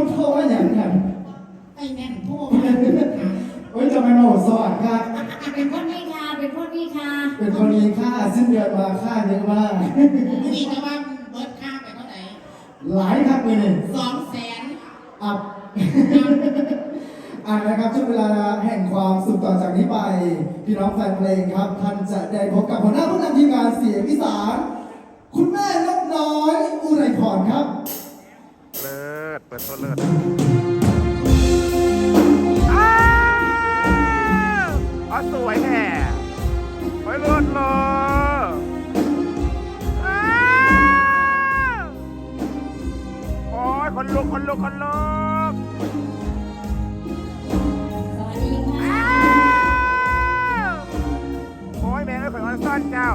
คุพ่อว่าอย่างนั้นไอแม่นพ่อเฮ้ยทำไมมาหัวสอดางค่ะ เป็นคนนี้ค่ะ เป็นคนนี้ค่ะเป็นคนนี้ค่าสิ้นเดือนมาค่าเยอะมากนี่จะว่าเบิร์ดค่าไปเท่าไหร่ หลายครับเลยเนี่ยสองแสนอับอันนะครับช่วงเวลาแห่งความสุขต่อจากนี้ไป พี่น้องแฟนเพลงครับ ท่านจะได้พบกับหัวหน้าผู้นำทีมงานเสียงพิสารคุณแม่นกน้อย อุไรพรครับ ไปออนซ่อนเจ้า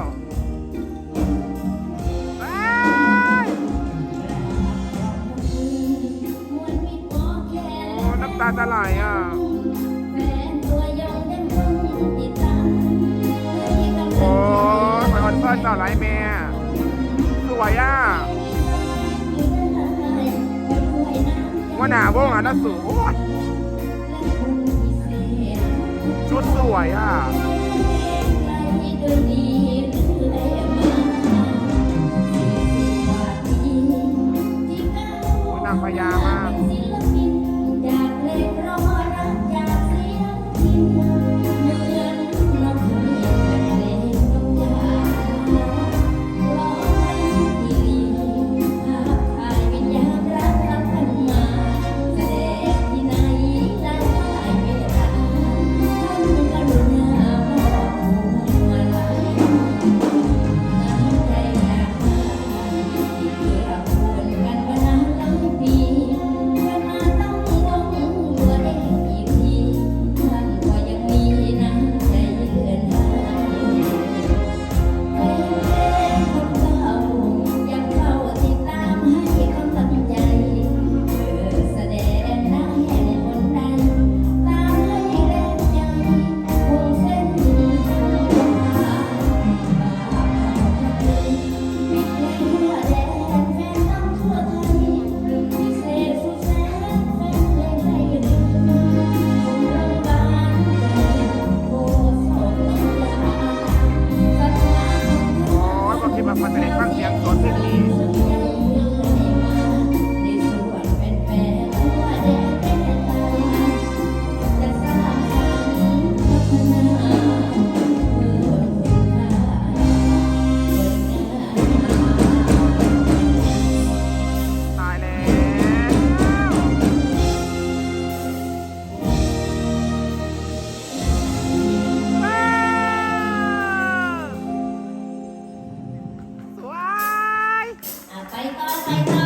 โอ้น้ำตาจะไหลอะโอ้ไปออนซ่อนเจ้าไหลแม่สวยอะว่าหนาวงอะน่าสูงชุดสวยอะ น I know.